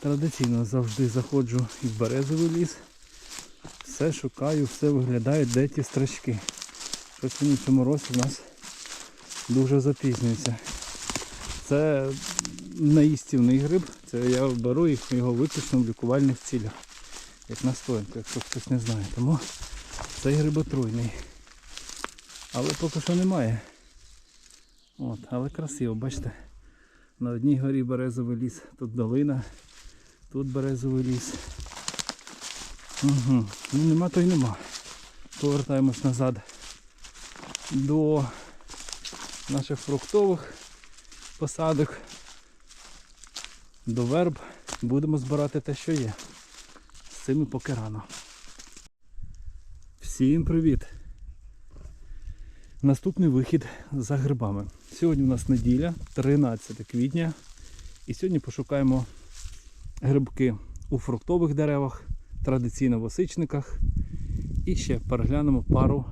Традиційно завжди заходжу і в березовий ліс. Все шукаю, все виглядає, де ті строчки. Щось вони в цьому році в нас дуже запізнюється. Це наїстівний гриб, це я беру їх його виключно в лікувальних цілях. Як настоянку, якщо хтось не знає. Тому цей гриб отруйний. Але поки що немає. От, але красиво, бачите? На одній горі березовий ліс, тут долина, тут березовий ліс. Угу. Ну нема то й нема. Повертаємось назад до наших фруктових посадок, до верб. Будемо збирати те, що є. З цими поки рано. Всім привіт! Наступний вихід за грибами. Сьогодні у нас неділя, 13 квітня. І сьогодні пошукаємо грибки у фруктових деревах, традиційно в осичниках. І ще переглянемо пару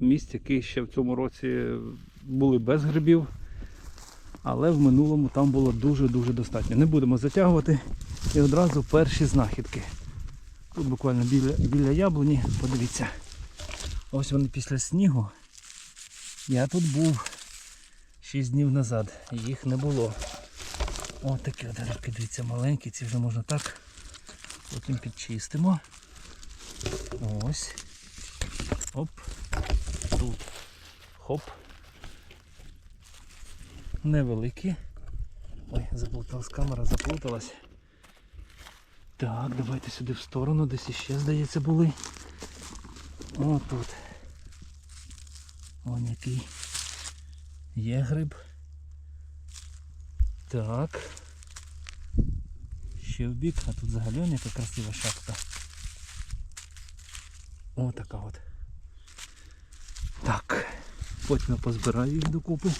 місць, які ще в цьому році були без грибів. Але в минулому там було дуже-дуже достатньо. Не будемо затягувати. І одразу перші знахідки. Тут буквально біля, біля яблуні, подивіться. Ось вони після снігу. Я тут був 6 днів назад, їх не було. Ось такі грибки, дивіться, маленькі, ці вже можна так. Потім підчистимо. Ось. Оп. Тут. Хоп. Невеликі. Ой, заплуталась камера, заплуталась. Так, давайте сюди в сторону, десь іще, здається, були. О, тут. Вон який. Є гриб. Так. Ще в бік, а тут взагалі яка красива шапка. О, така от. Так. Потім я позбираю їх докупи.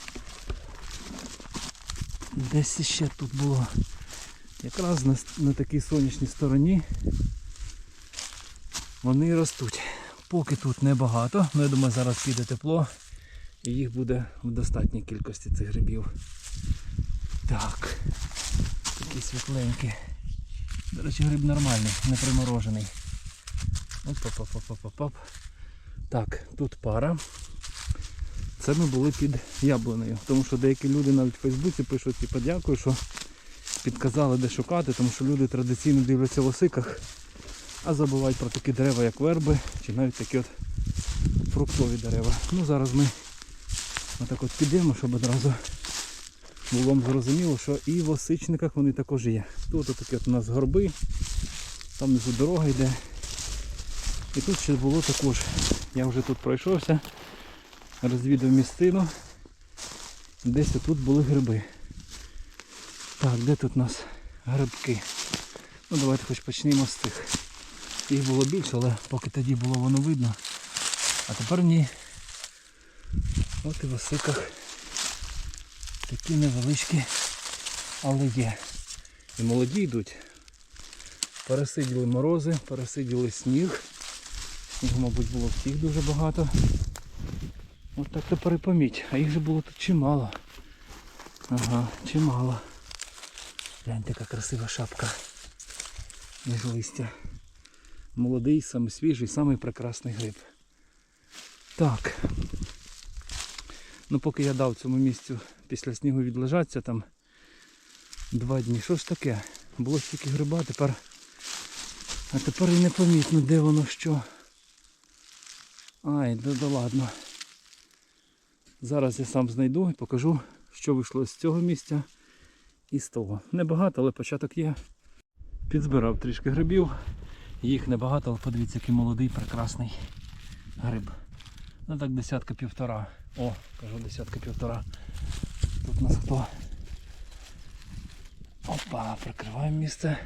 Десь ще тут було. Якраз на, на такій сонячній стороні вони ростуть. Поки тут небагато, але я думаю, зараз піде тепло і їх буде в достатній кількості цих грибів. Так, такі світленькі. До речі, гриб нормальний, не приморожений. Оп-оп-оп-оп-оп-оп. Так, тут пара. Це ми були під яблунею, тому що деякі люди навіть в Фейсбуці пишуть, типу, дякую, що підказали де шукати, тому що люди традиційно дивляться в осиках, а забувають про такі дерева, як верби, чи навіть такі от фруктові дерева. Ну зараз ми отак от підемо, щоб одразу було вам зрозуміло, що і в осичниках вони також є. Тут такі от у нас горби, там внизу дорога йде. І тут ще було також. Я вже тут пройшовся, розвідав місцину. Десь тут були гриби. Так, де тут у нас грибки? Ну давайте хоч почнемо з цих. Їх було більше, але поки тоді було воно видно. А тепер ні. От і в осиках такі невеличкі, але є. І молоді йдуть. Пересиділи морози, пересиділи сніг. Снігу, мабуть, було всіх дуже багато. От так тепер і поміть. А їх же було тут чимало. Ага, чимало. Гляньте, яка красива шапка. Між листя. Молодий, самий свіжий, самий прекрасний гриб. Так. Ну поки я дав цьому місцю після снігу відлежатися там два дні. Що ж таке? Було стільки гриба, тепер. А тепер і непомітно, де воно що. Ай, да, да ладно. Зараз я сам знайду і покажу, що вийшло з цього місця і з того. Небагато, але початок є. Підзбирав трішки грибів. Їх небагато, але подивіться, який молодий, прекрасний гриб. Ну так десятка півтора. О, кажу десятка півтора. Тут у нас хто? Опа, прикриваємо місце.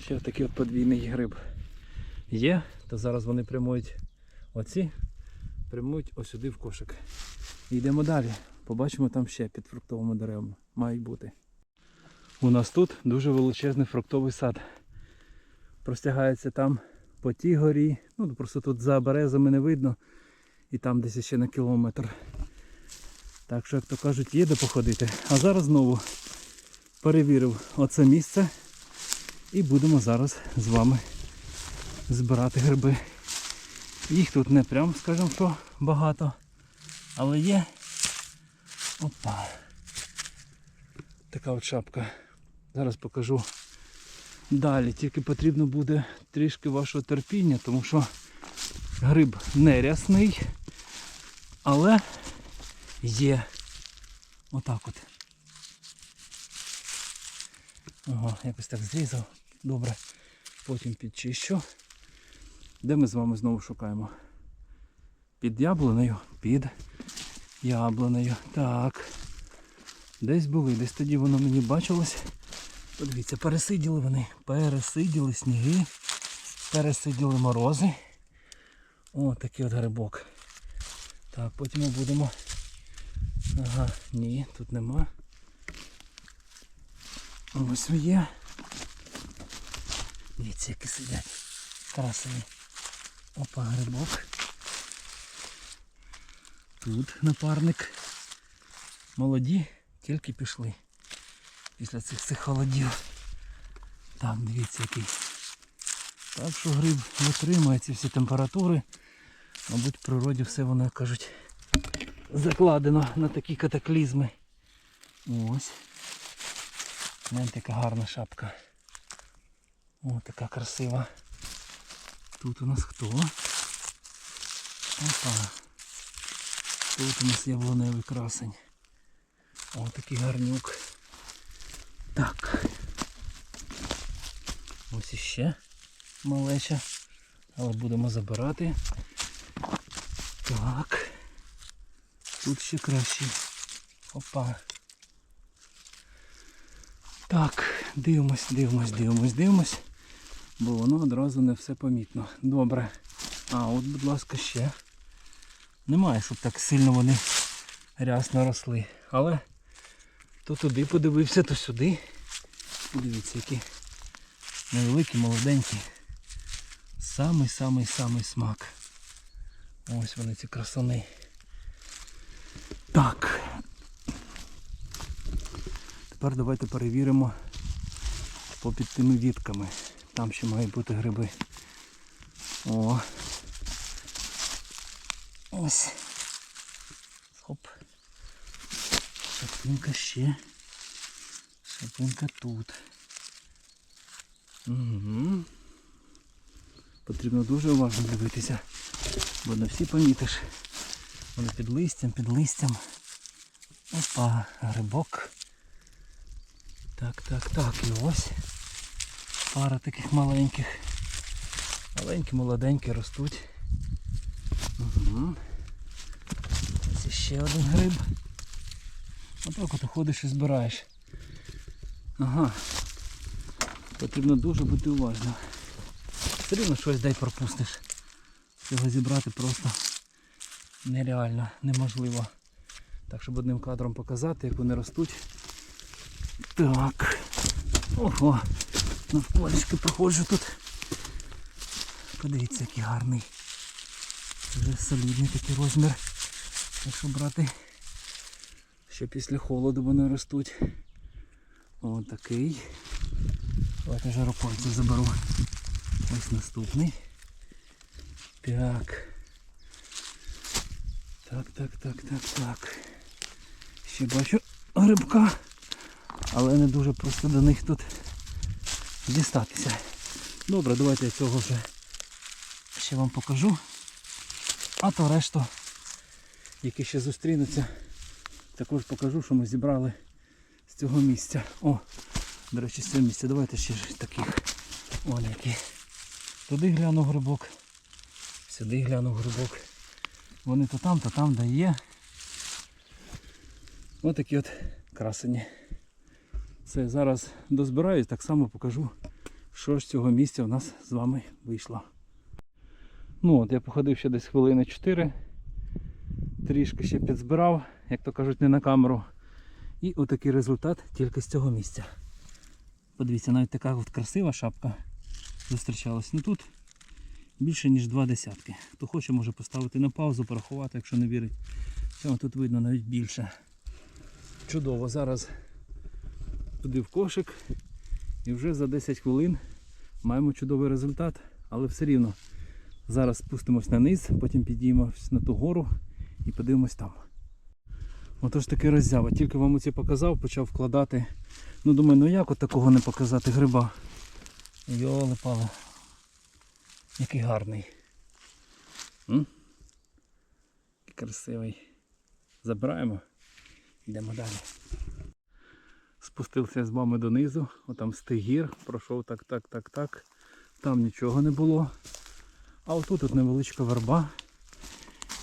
Ще такий от подвійний гриб є, то зараз вони прямують оці, прямують ось сюди в кошик. Йдемо далі. Побачимо там ще під фруктовими деревами. Мають бути. У нас тут дуже величезний фруктовий сад. Простягається там по тій горі. Ну просто тут за березами не видно. І там десь ще на кілометр. Так що, як то кажуть, є де походити. А зараз знову перевірив оце місце. І будемо зараз з вами збирати гриби. Їх тут не прям, скажімо, що багато, але є. Опа. Така от шапка. Зараз покажу далі. Тільки потрібно буде трішки вашого терпіння, тому що гриб не рясний, але є. Отак от. Ага, якось так зрізав. Добре. Потім підчищу. Де ми з вами знову шукаємо? Під яблунею? Під яблунею. Так. Десь були, десь тоді воно мені бачилось. Подивіться, пересиділи вони. Пересиділи сніги, пересиділи морози. О, такий от грибок. Так, потім ми будемо. Ага, ні, тут нема. Ось є. Дивіться, які сидять. Красиві. Опа, грибок. Тут напарник. Молоді, тільки пішли. Після цих цих холодів. Так, дивіться який. Так що гриб витримує ці всі температури. Мабуть, в природі все воно, кажуть, закладено на такі катаклізми. Ось. Гляньте, яка гарна шапка. О, така красива. Тут у нас хто? Опа. Тут у нас яблуневий красень. О, такий гарнюк. Так. Ось іще малеча. Але будемо забирати. Так. Тут ще краще. Опа. Так, дивимось, дивимось, дивимось, дивимось. Бо воно одразу не все помітно. Добре. А, от, будь ласка, ще. Немає, щоб так сильно вони рясно росли. Але то туди подивився, то сюди. Дивіться, які невеликі, молоденькі. Самий-самий-самий смак. Ось вони ці красони. Так. Тепер давайте перевіримо попід тими вітками. Там ще мають бути гриби. О. Ось. Хоп. Шапинка ще. Шапинка тут. Угу. Потрібно дуже уважно дивитися, бо не всі помітиш. Вони під листям, під листям. Опа, грибок. Так, так, так, і ось. Пара таких маленьких. Маленькі, молоденькі ростуть. Угу. Ось ще один гриб. Отак от ходиш і збираєш. Ага. Потрібно дуже бути уважним. Все рівно щось дай пропустиш. Цього зібрати просто нереально, неможливо. Так, щоб одним кадром показати, як вони ростуть. Так. Ого. Навколішки проходжу тут. Подивіться, який гарний. Вже солідний такий розмір. Якщо брати, що після холоду вони ростуть. Ось такий. Давайте рукою заберу. Ось наступний. Так. Так, так, так, так, так. Ще бачу грибка, але не дуже просто до них тут дістатися. Добре, давайте я цього вже ще вам покажу. А то решту, які ще зустрінуться, також покажу, що ми зібрали з цього місця. О, до речі, з цього місця. Давайте ще ж таких. О, які. Туди глянув грибок. Сюди глянув грибок. Вони то там, то там, де є. Ось такі от красені. Це зараз дозбираюсь, так само покажу, що з цього місця у нас з вами вийшло. Ну от я походив ще десь хвилини 4. Трішки ще підзбирав, як то кажуть, не на камеру. І отакий результат тільки з цього місця. Подивіться, навіть така от красива шапка зустрічалась. Ну тут більше ніж два десятки. Хто хоче, може поставити на паузу, порахувати, якщо не вірить. Тут видно навіть більше. Чудово, зараз туди в кошик І вже за 10 хвилин маємо чудовий результат, але все рівно. Зараз спустимось на низ, потім підіймемось на ту гору і подивимось там. Отож таки роззява. Тільки вам оці показав, почав вкладати. Ну думаю, ну як от такого не показати гриба? Йоли пали. Який гарний. М? Який красивий. Забираємо. Йдемо далі. Спустився з вами донизу, отам стиг гір, пройшов так, так, так, так. Там нічого не було. А отут от невеличка верба.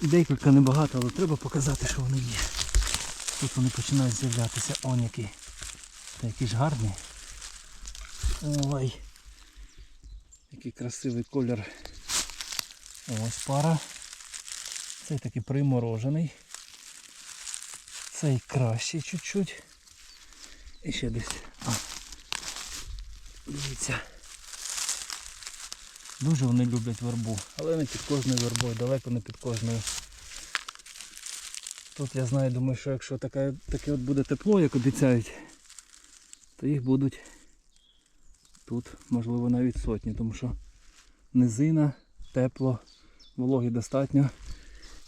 Декілька небагато, але треба показати, що вони є. Тут вони починають з'являтися. Он які. Та які ж гарні. Ой. Який красивий колір. Ось пара. Цей такий приморожений. Цей кращий чуть-чуть. І ще десь. А. Дивіться. Дуже вони люблять вербу, але не під кожною вербою, далеко не під кожною. Тут я знаю, думаю, що якщо таке, таке от буде тепло, як обіцяють, то їх будуть тут, можливо, навіть сотні, тому що низина, тепло, вологи достатньо.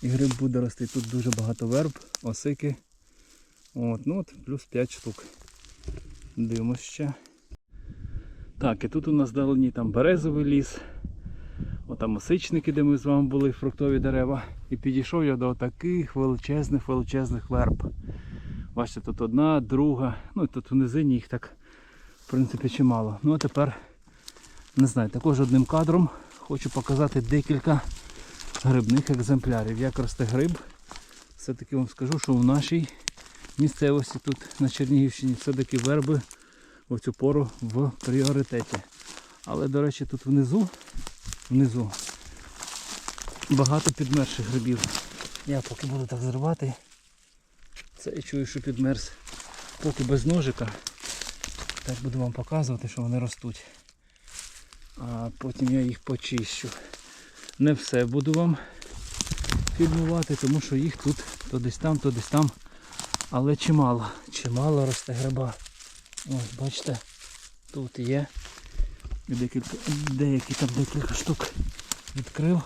І гриб буде рости. Тут дуже багато верб, осики. От, ну от, плюс 5 штук. Дивимось ще. Так, і тут у нас вдалині там березовий ліс. Отам осичники, де ми з вами були, фруктові дерева. І підійшов я до таких величезних величезних верб. Бачите, тут одна, друга. Ну і тут у низині їх так, в принципі, чимало. Ну а тепер, не знаю, також одним кадром хочу показати декілька грибних екземплярів. Як росте гриб. Все-таки вам скажу, що в нашій місцевості тут на Чернігівщині все-таки верби в цю пору в пріоритеті. Але, до речі, тут внизу, внизу багато підмерших грибів. Я поки буду так зривати. Це я чую, що підмерз. Поки без ножика. Так буду вам показувати, що вони ростуть. А потім я їх почищу. Не все буду вам фільмувати, тому що їх тут то десь там, то десь там. Але чимало. Чимало росте гриба. Ось, бачите, тут є. Декілька, деякі там декілька штук відкрив.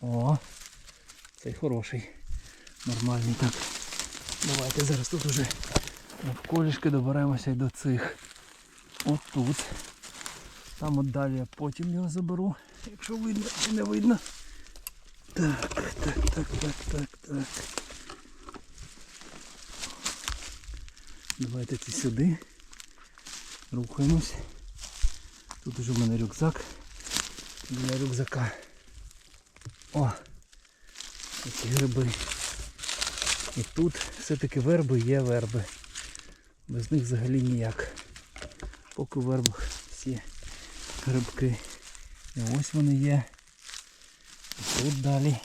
О, цей хороший. Нормальний так. Давайте зараз тут уже навколішки доберемося і до цих. От тут. Там от далі я потім його заберу, якщо видно чи не видно. Так, так, так, так, так, так. Давайте ці сюди. Рухаємось. Тут уже в мене рюкзак. Біля рюкзака. О! Які гриби. І тут все-таки верби є верби. Без них взагалі ніяк. Поки вербах всі грибки. І ось вони є. І тут далі.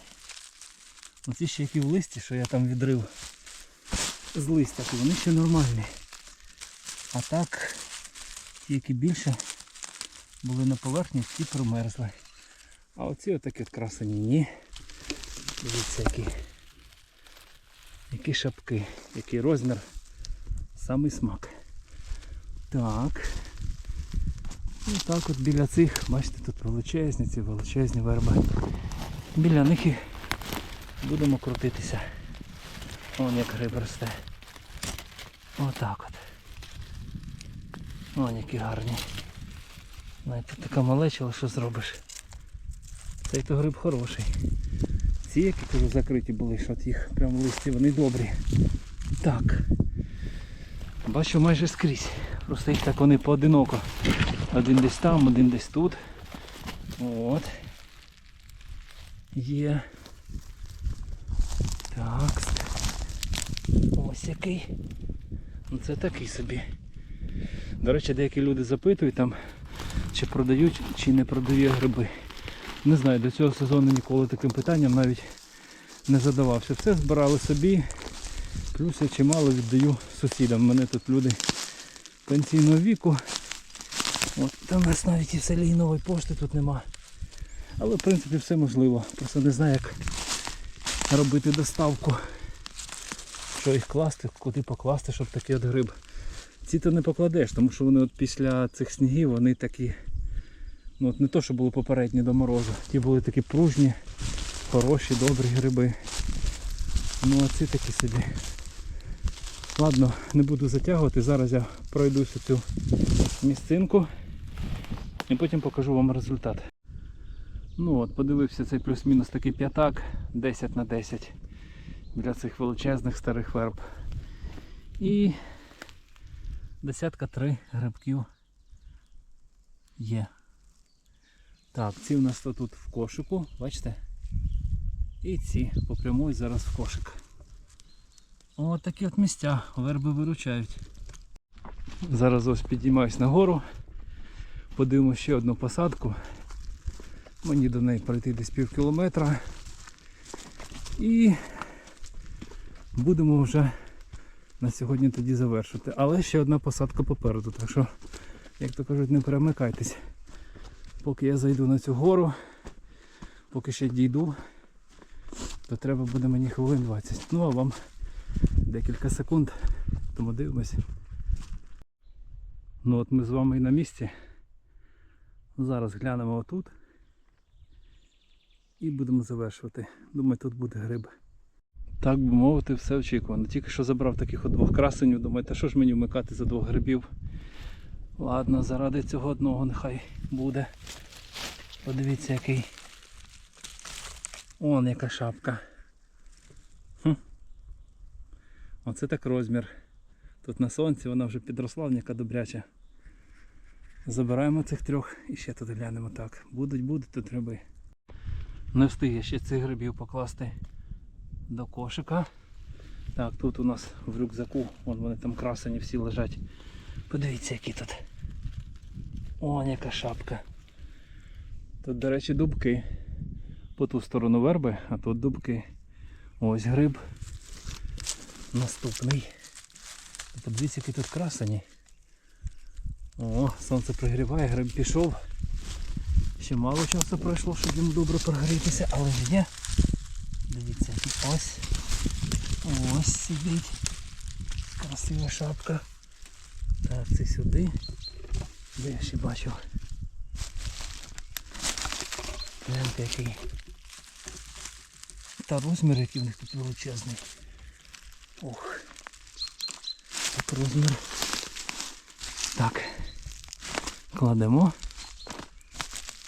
Оці ще які в листі, що я там відрив з листя, то вони ще нормальні. А так, ті, які більше були на поверхні, ті промерзли. А оці отакі от красені ні. Дивіться, які, які шапки, який розмір, самий смак. Так. І так от біля цих, бачите, тут величезні, ці величезні верби. Біля них і будемо крутитися. Вон як гриб росте. Отак от. Вон які гарні. Навіть тут така малеча, але що зробиш? Цей то гриб хороший. Ці, які кажу, закриті були, що їх прямо листі, вони добрі. Так. Бачу майже скрізь. Просто їх так вони поодиноко. Один десь там, один десь тут. От. Є. Так. Ось який. Ну це такий собі. До речі, деякі люди запитують там, чи продають, чи не продають гриби. Не знаю, до цього сезону ніколи таким питанням навіть не задавався. Все збирали собі, плюс я чимало віддаю сусідам. У мене тут люди пенсійного віку. От, Та в нас навіть і в селі нової пошти тут нема. Але в принципі все можливо. Просто не знаю як робити доставку. Що їх класти, куди покласти, щоб такий от гриб ці то не покладеш, тому що вони от після цих снігів вони такі. Ну от не то, що були попередні до морозу. Ті були такі пружні, хороші, добрі гриби. Ну а такі собі. Ладно, не буду затягувати. Зараз я пройдуся цю місцинку і потім покажу вам результат. Ну от, подивився цей плюс-мінус такий п'ятак 10 на 10 для цих величезних старих верб. І десятка три грибків є. Так, ці у нас тут в кошику, бачите? І ці попрямують зараз в кошик. От такі от місця, верби виручають. Зараз ось підіймаюсь нагору, подивимося ще одну посадку. Мені до неї пройти десь пів кілометра. І будемо вже на сьогодні тоді завершити. Але ще одна посадка попереду, так що, як то кажуть, не перемикайтесь. Поки я зайду на цю гору, поки ще дійду, то треба буде мені хвилин 20. Ну а вам декілька секунд, тому дивимося. Ну от ми з вами і на місці. Зараз глянемо отут. І будемо завершувати. Думаю, тут буде гриб. Так би мовити, все очікувано. Тільки що забрав таких двох красенів, думаю, та що ж мені вмикати за двох грибів. Ладно, заради цього одного нехай буде. Подивіться який. Он яка шапка. Хм. Оце так розмір. Тут на сонці вона вже підросла, яка добряча. Забираємо цих трьох і ще тут глянемо так. Будуть, будуть тут гриби. Не встиг я ще цих грибів покласти до кошика. Так, тут у нас в рюкзаку, вон вони там красені всі лежать. Подивіться, які тут. О, яка шапка. Тут, до речі, дубки. По ту сторону верби, а тут дубки. Ось гриб. Наступний. Подивіться, які тут красені. О, сонце пригріває, гриб пішов. Ще мало часу пройшло, щоб йому добре прогрітися, але ж є. Дивіться, ось. Ось сидить. Красива шапка. Так, це сюди. Де я ще бачив. Гляньте який. Та розмір який в них тут величезний. Ох. Так розмір. Так. Кладемо.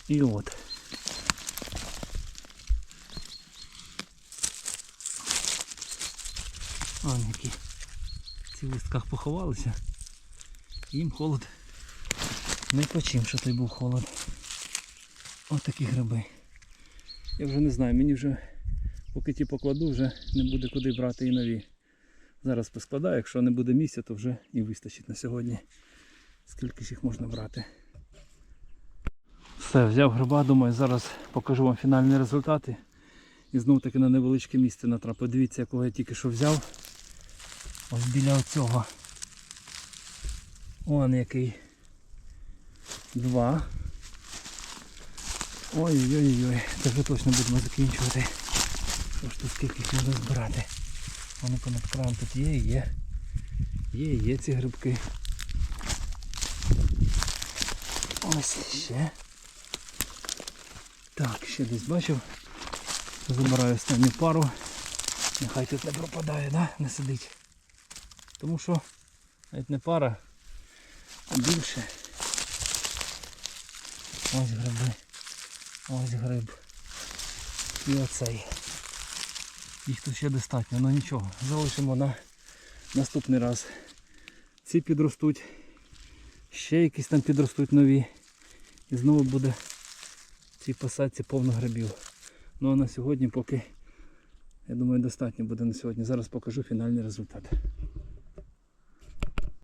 І от. Вон які ці в листках поховалися. Їм холод. Не по чим, що той був холод. Ось такі гриби. Я вже не знаю, мені вже поки ті покладу, вже не буде куди брати і нові. Зараз поскладаю, якщо не буде місця, то вже і вистачить на сьогодні. Скільки ж їх можна брати. Все, взяв гриба, думаю, зараз покажу вам фінальні результати. І знову таки на невеличке місце натрапив. Дивіться, якого я тільки що взяв. Ось біля оцього. Вон який. Два. Ой-ой-ой, це вже точно будемо закінчувати. Що ж тут скільки їх можна збирати? Вони понад краєм тут є і є. Є, і є ці грибки. Ось ще. Так, ще десь бачив. Забираю останню пару. Нехай тут не пропадає, да? не сидить. Тому що навіть не пара, а більше. Ось гриби. Ось гриб. І оцей. Їх тут ще достатньо, але нічого. Залишимо на наступний раз. Ці підростуть. Ще якісь там підростуть нові. І знову буде в цій посадці повно грибів. Ну а на сьогодні поки, я думаю, достатньо буде на сьогодні. Зараз покажу фінальний результат.